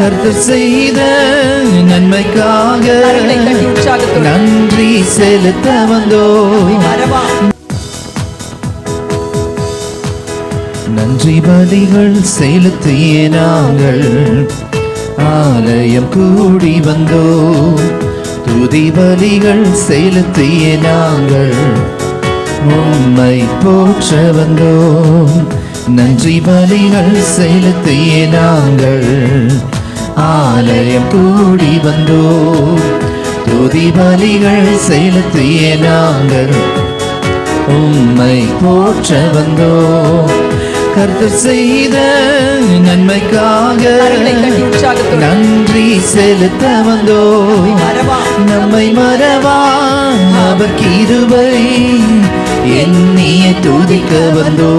கர்த்தர் செய்த நன்மைக்காக நன்றி செலுத்த வந்தோ நன்றி பலிகள் செலுத்திய நாங்கள். ஆலயம் கூடி வந்தோ. துதி பலிகள் செலுத்திய நாங்கள். உம்மை போற்ற வந்தோம். நன்றி பலிகள் செலுத்திய நாங்கள். ஆலயம் கூடி வந்தோம் துதி பலிகள் செலுத்திய நாங்கள் உம்மை போற்ற வந்தோ கர்த்தர் செய்த நன்மைக்காக நன்றி செலுத்த வந்தோ நம்மை மறவா அவர் கிருபை எண்ணிய துதிக்க வந்தோ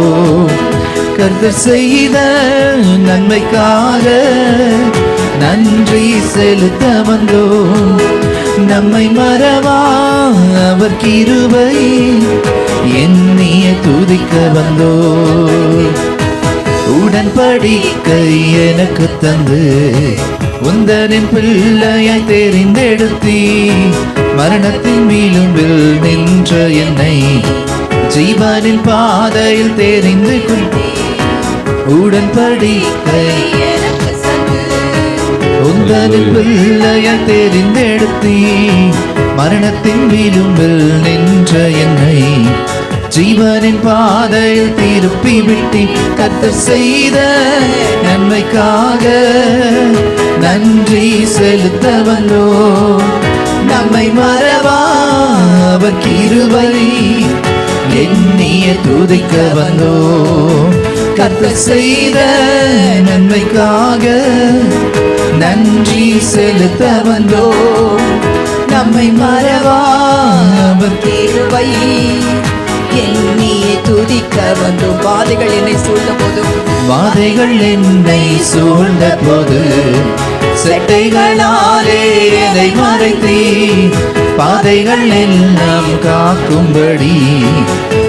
கர்த்தர் செய்த நன்மைக்காக நன்றி செலுத்த வந்தோம் நம்மை மறவா அவர் கிருபை எண்ணிய துதிக்க வந்தோ உடன்படிக்கை எனக்கு தந்து உந்தனின் பிள்ளையாய் தெரிந்தெடுத்தி. மரணத்தின் விளிம்பில் நின்ற என்னை ஜீவனின் பாதையில் தெரிந்து கொள். உடன்படிக்கை. உந்தனின் பிள்ளையாய் தெரிந்தெடுத்தி மரணத்தின் விளிம்பில் நின்ற என்னை. ஜீவனின் பாதையில் திருப்பி விட்டி கத்தர் செய்த நன்மைக்காக நன்றி செலுத்த வந்தோ நம்மை மறவா அவர் கிருபை. எண்ணிய துதிக்க வந்தோ கத்தர் செய்த நன்மைக்காக நன்றி செலுத்த வந்தோ நம்மை மறவா கிருபை. எண்ணியே துதிக்க வந்தோம் பாதைகள் என்னை சூழ்ந்த போதும் வாதைகள் என்னை சூழ்ந்த போது செட்டைகளாலே எதை மறைத்தீ. பாதைகள் எல்லாம் காக்கும்படி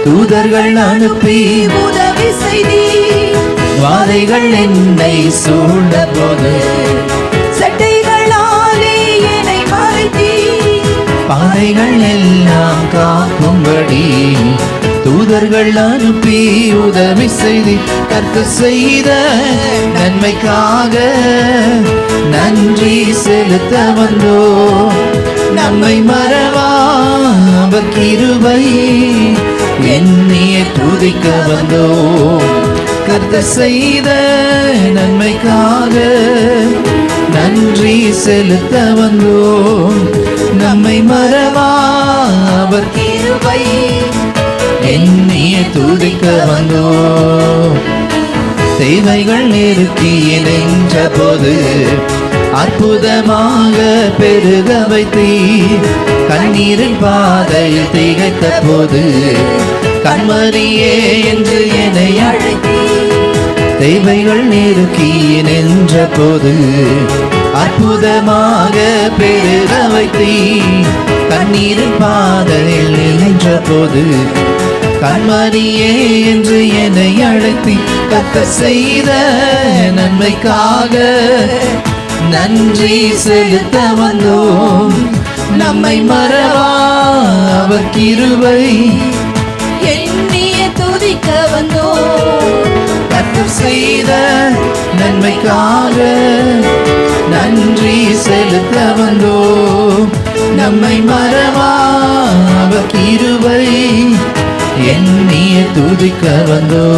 தூதர்கள் அனுப்பி. உதவி செய்தி வாதைகள் என்னை சூழ்ந்த போது சட்டைகளாலே என்னை மறைத்தி. பாதைகள் எல்லாம் காக்கும்படி தூதர்கள் அனுப்பி உதவி செய்தி கற்க செய்த நன்மைக்காக நன்றி செலுத்த வந்தோ. நம்மை மறவா அவர் கிருபை எண்ணிய துதிக்க வந்தோ. கர்த்த செய்த நன்மைக்காக நன்றி செலுத்த வந்தோம் நம்மை மறவா அவர் கிருபை என்னைய துதிக்க வந்தோம் தேவைகள் நெருக்கி இணைந்த போது அற்புதமாக பெருக வைத்தீ கண்ணீரின் பாதையில் திகைத்த போது கண்மணியே என்று என்னை அழைத்தி தேவைகள் நெருக்கி நின்ற போது அற்புதமாக பெருக வைத்தி கண்ணீரின் பாதையில் நின்ற போது கண்மணியே என்று என்னை அழைத்தி கத்த செய்த நன்மைக்காக நன்றி செலுத்த வந்தோம். நம்மை மறவா அவர் கிருவை துதிக்க வந்தோ கத்தர் செய்த நன்மைக்காக நன்றி செலுத்த வந்தோ நம்மை மறவா அவர் கிருபை எண்ணிய துதிக்க வந்தோ